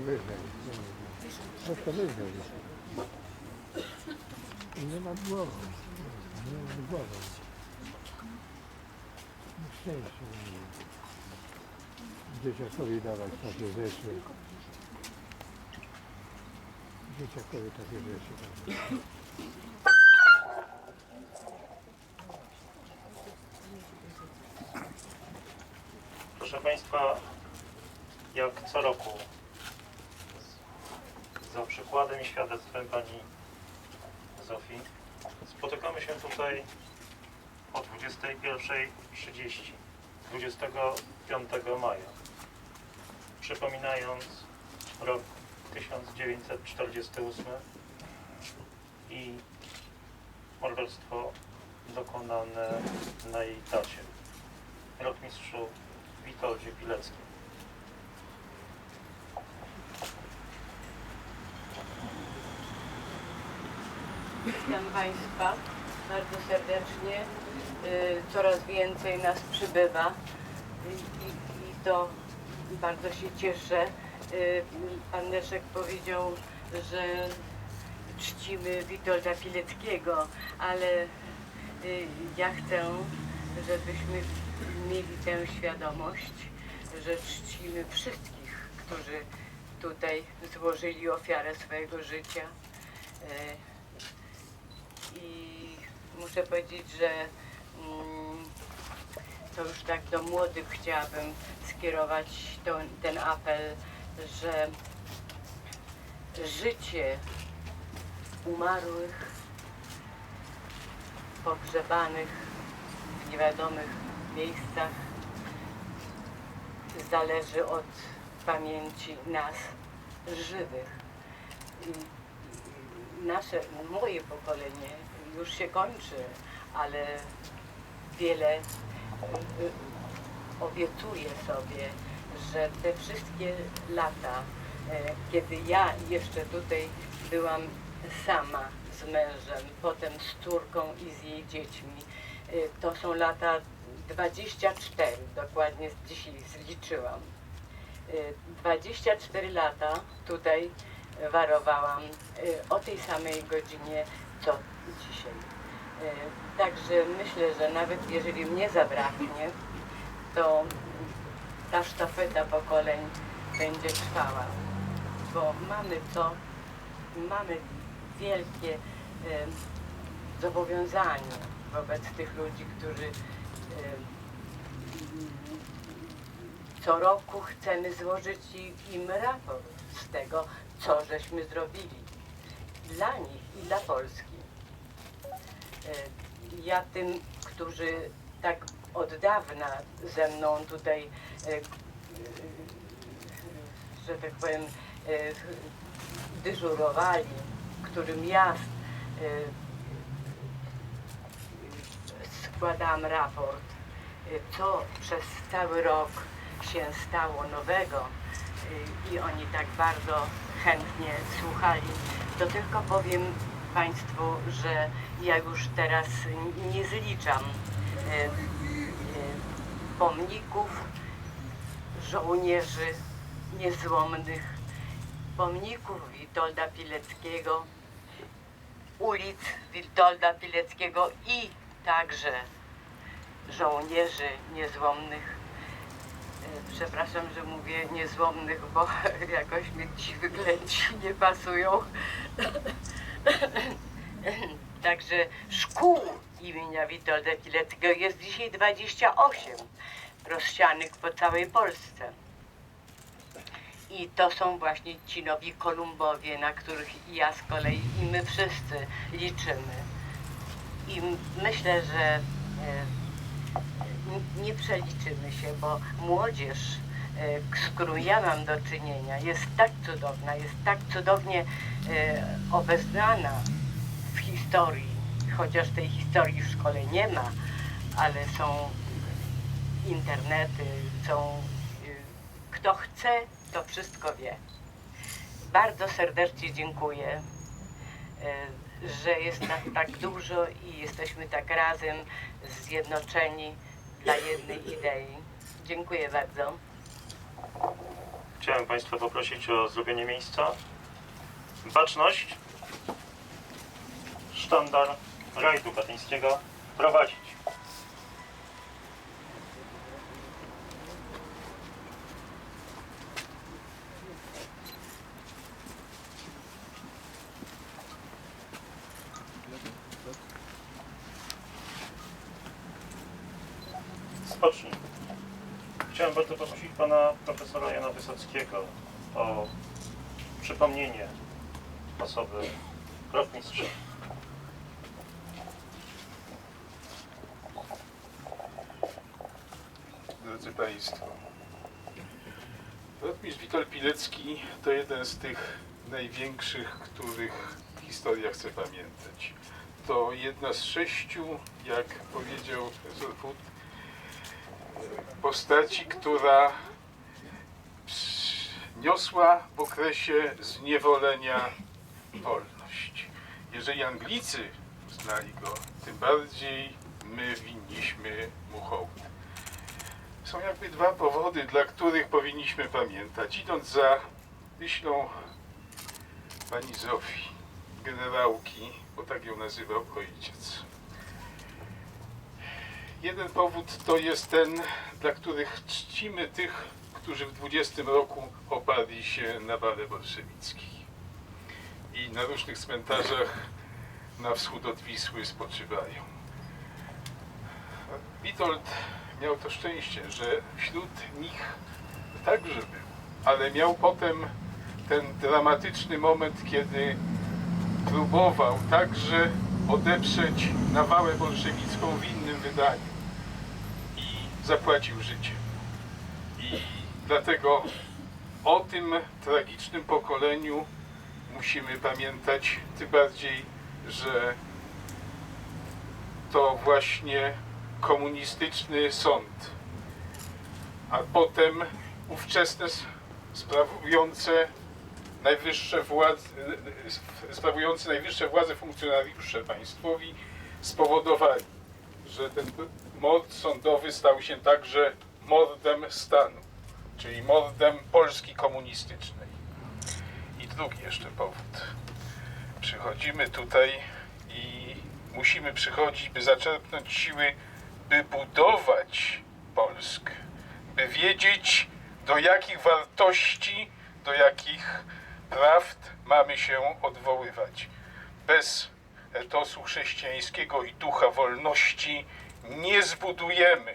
wyżej. Troszkę wyżej. I nie nad głową. Nie nad głową. Szczęście. Dzieciakowi dawać takie rzeczy. Dzieciakowi takie rzeczy dawać. Proszę Państwa, jak co roku, za przykładem i świadectwem Pani Zofii, spotykamy się tutaj o 21.30, 25 maja, przypominając rok 1948 i morderstwo dokonane na jej tacie, rotmistrzu Witoldzie Pileckim. Witam Państwa bardzo serdecznie. Y, Coraz więcej nas przybywa i, i, to bardzo się cieszę. Y, Pan Leszek powiedział, że czcimy Witolda Pileckiego, ale y, ja chcę, żebyśmy mieli tę świadomość, że czcimy wszystkich, którzy tutaj złożyli ofiarę swojego życia. I muszę powiedzieć, że mm, to już tak do młodych chciałabym skierować to, ten apel, że życie umarłych, pogrzebanych w niewiadomych miejscach zależy od pamięci nas, żywych. Nasze, moje pokolenie już się kończy, ale wiele y, y, obiecuje sobie, że te wszystkie lata, e, kiedy ja jeszcze tutaj byłam sama z mężem, potem z córką i z jej dziećmi, y, to są lata 24, dokładnie dzisiaj zliczyłam. Y, 24 lata tutaj warowałam y, o tej samej godzinie co dzisiaj. Y, Także myślę, że nawet jeżeli mnie zabraknie, to ta sztafeta pokoleń będzie trwała, bo mamy co, mamy wielkie y, zobowiązanie wobec tych ludzi, którzy co roku chcemy złożyć im raport z tego, co żeśmy zrobili dla nich i dla Polski. E, Ja tym, którzy tak od dawna ze mną tutaj, e, e, że tak powiem, dyżurowali, którym ja składam raport, co przez cały rok się stało nowego i oni tak bardzo chętnie słuchali, to tylko powiem Państwu, że ja już teraz nie zliczam y, y, pomników żołnierzy niezłomnych, pomników Witolda Pileckiego, ulic Witolda Pileckiego i także żołnierzy niezłomnych. E, Przepraszam, że mówię niezłomnych, bo jakoś mi ci wyglęci nie pasują. Także szkół imienia Witolda Pileckiego jest dzisiaj 28 rozsianych po całej Polsce. I to są właśnie ci nowi Kolumbowie, na których ja z kolei i my wszyscy liczymy. I myślę, że e, nie przeliczymy się, bo młodzież, e, z którą ja mam do czynienia, jest tak cudowna, jest tak cudownie e, obeznana w historii, chociaż tej historii w szkole nie ma, ale są internety, są. y, Kto chce, to wszystko wie. Bardzo serdecznie dziękuję, że jest nas tak dużo i jesteśmy tak razem zjednoczeni dla jednej idei. Dziękuję bardzo. chciałem Państwa poprosić o zrobienie miejsca. Baczność. Sztandar rajdu katyńskiego prowadzić. Spocznij. Chciałem bardzo poprosić pana profesora Jana Wysockiego o przypomnienie osoby rotmistrza. Drodzy Państwo, rotmistrz Witold Pilecki to jeden z tych największych, których historia chce pamiętać. To jedna z sześciu, jak powiedział profesor postaci, która niosła w okresie zniewolenia wolność. Jeżeli Anglicy znali go, tym bardziej my winniśmy mu hołd. Są jakby dwa powody, dla których powinniśmy pamiętać. Idąc za myślą pani Zofii, generałki, bo tak ją nazywał ojciec. Jeden powód to jest ten, dla których czcimy tych, którzy w 20 roku oparli się na wale bolszewickiej. I na różnych cmentarzach na wschód od Wisły spoczywają. Witold miał to szczęście, że wśród nich także był, ale miał potem ten dramatyczny moment, kiedy próbował także odeprzeć nawałę bolszewicką w innym wydaniu i zapłacił życiem. I dlatego o tym tragicznym pokoleniu musimy pamiętać, tym bardziej, że to właśnie komunistyczny sąd, a potem ówczesne sprawujące najwyższe władze, sprawujący najwyższe władze funkcjonariusze państwowi spowodowali, że ten mord sądowy stał się także mordem stanu, czyli mordem Polski komunistycznej. I drugi jeszcze powód. Przychodzimy tutaj i musimy przychodzić, by zaczerpnąć siły, by budować Polskę, by wiedzieć, do jakich wartości, do jakich prawd mamy się odwoływać. Bez etosu chrześcijańskiego i ducha wolności nie zbudujemy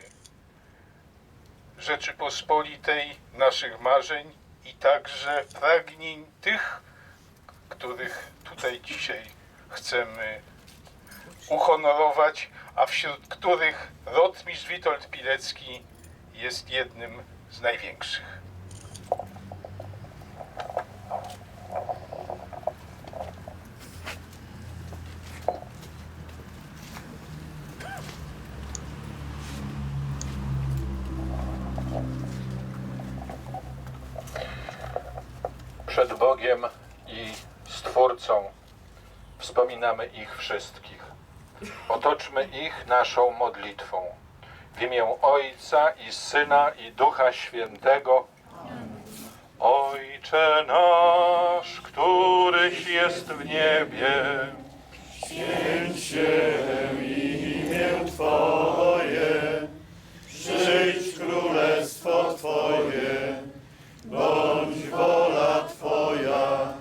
Rzeczypospolitej naszych marzeń i także pragnień tych, których tutaj dzisiaj chcemy uhonorować, a wśród których rotmistrz Witold Pilecki jest jednym z największych. przed Bogiem i Stwórcą wspominamy ich wszystkich. Otoczmy ich naszą modlitwą. W imię Ojca i Syna i Ducha Świętego. Ojcze nasz, któryś jest w niebie, Przyjdź królestwo Twoje, bądź wola Twoja,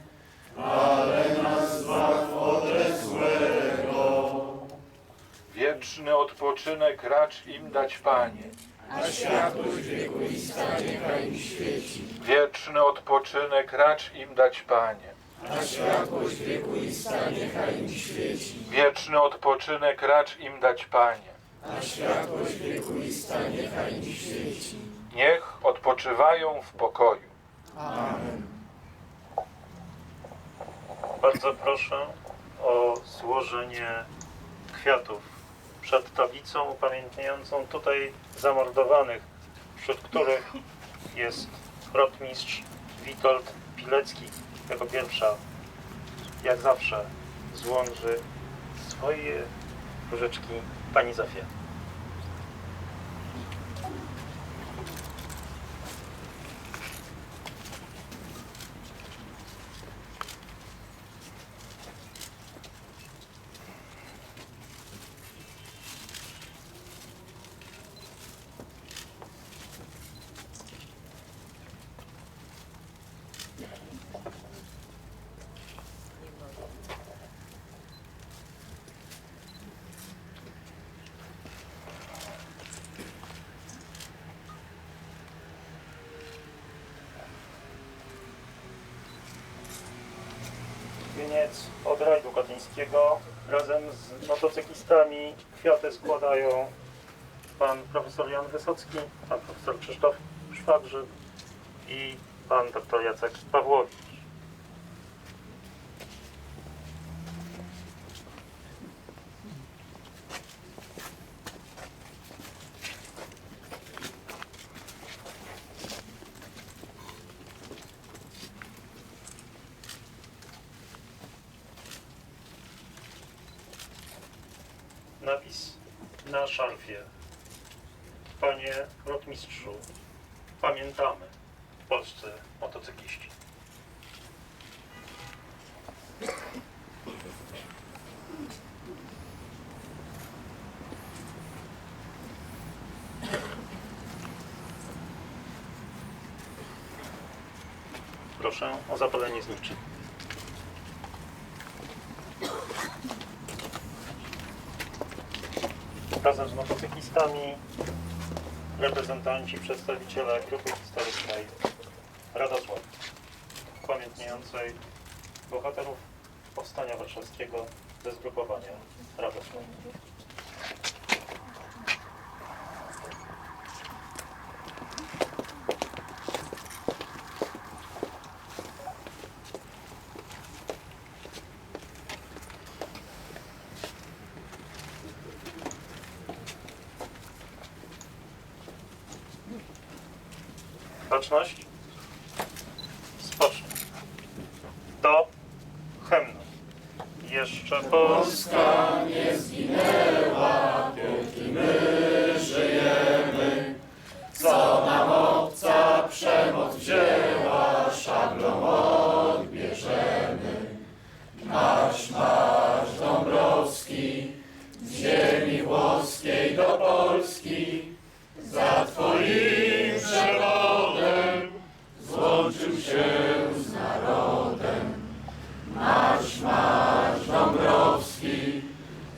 ale nas zbaw ode złego. wieczny odpoczynek racz im dać Panie. A światłość wiekuista niechaj im świeci. Wieczny odpoczynek racz im dać Panie. A światłość wiekuista niechaj im świeci. Wieczny odpoczynek racz im dać Panie. A światłość wiekuista niechaj im świeci. Niech odpoczywają w pokoju. Amen. Bardzo proszę o złożenie kwiatów przed tablicą upamiętniającą tutaj zamordowanych, wśród których jest rotmistrz Witold Pilecki jako pierwsza, jak zawsze, złączy swoje różeczki pani Zofia. Wieniec od rajdu katyńskiego razem z motocyklistami kwiaty składają pan profesor Jan Wysocki, pan profesor Krzysztof Szwagrzyk i pan doktor Jacek Pawłowicz. Napis na szarfie. Panie rotmistrzu, pamiętamy polscy motocykliści. Proszę o zapalenie zniczy. Razem z motocyklistami reprezentanci, przedstawiciele grupy historycznej Radosław, upamiętniającej bohaterów Powstania Warszawskiego ze zgrupowania Radosław. Baczność. Spocznij. Do hymnu. Jeszcze Polska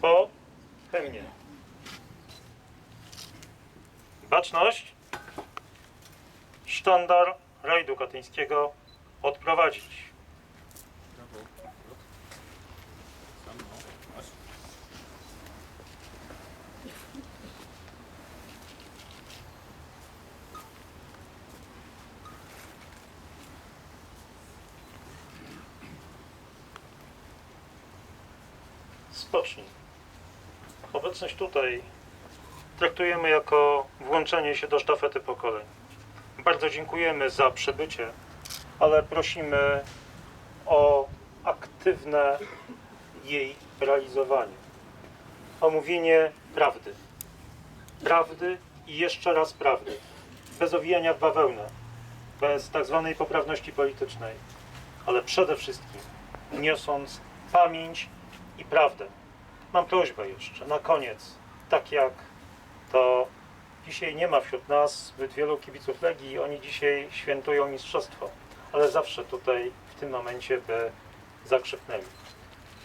po hymnie. Baczność. Sztandar rajdu katyńskiego odprowadzić. Spocznij. Obecność tutaj traktujemy jako włączenie się do sztafety pokoleń. Bardzo dziękujemy za przybycie, ale prosimy o aktywne jej realizowanie. Omówienie prawdy. Prawdy i jeszcze raz prawdy. Bez owijania w bawełnę, bez tak zwanej poprawności politycznej, ale przede wszystkim niosąc pamięć i prawdę. Mam prośbę jeszcze na koniec, tak jak to dzisiaj nie ma wśród nas zbyt wielu kibiców Legii, oni dzisiaj świętują mistrzostwo, ale zawsze tutaj w tym momencie by zakrzyknęli.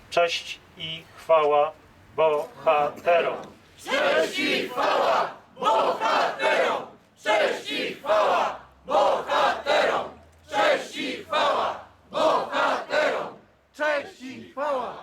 Cześć i chwała bohaterom! Cześć i chwała bohaterom! Cześć i chwała!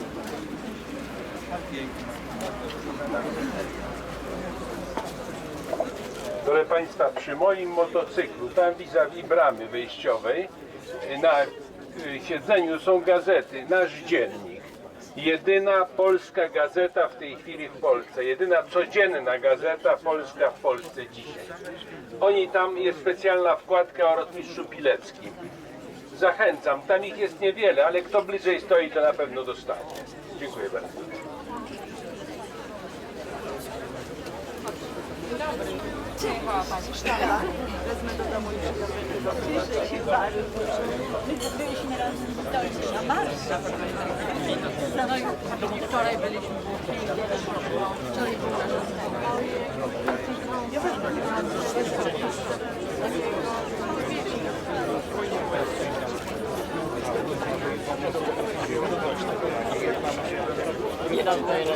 Proszę Państwa, przy moim motocyklu, tam vis-a-vis bramy wejściowej, na y, siedzeniu są gazety, nasz dziennik. Jedyna polska gazeta w tej chwili w Polsce, jedyna codzienna gazeta polska w Polsce dzisiaj. Oni tam, jest specjalna wkładka o rotmistrzu Pileckim. Zachęcam, tam ich jest niewiele, ale kto bliżej stoi, to na pewno dostanie. Dziękuję bardzo. Dziękuję Pani Sztala. Wezmę do domu i Cieszę się bardzo. My byliśmy razem w Dolce na wczoraj byliśmy w Łuki. Wczoraj był nasz No to ja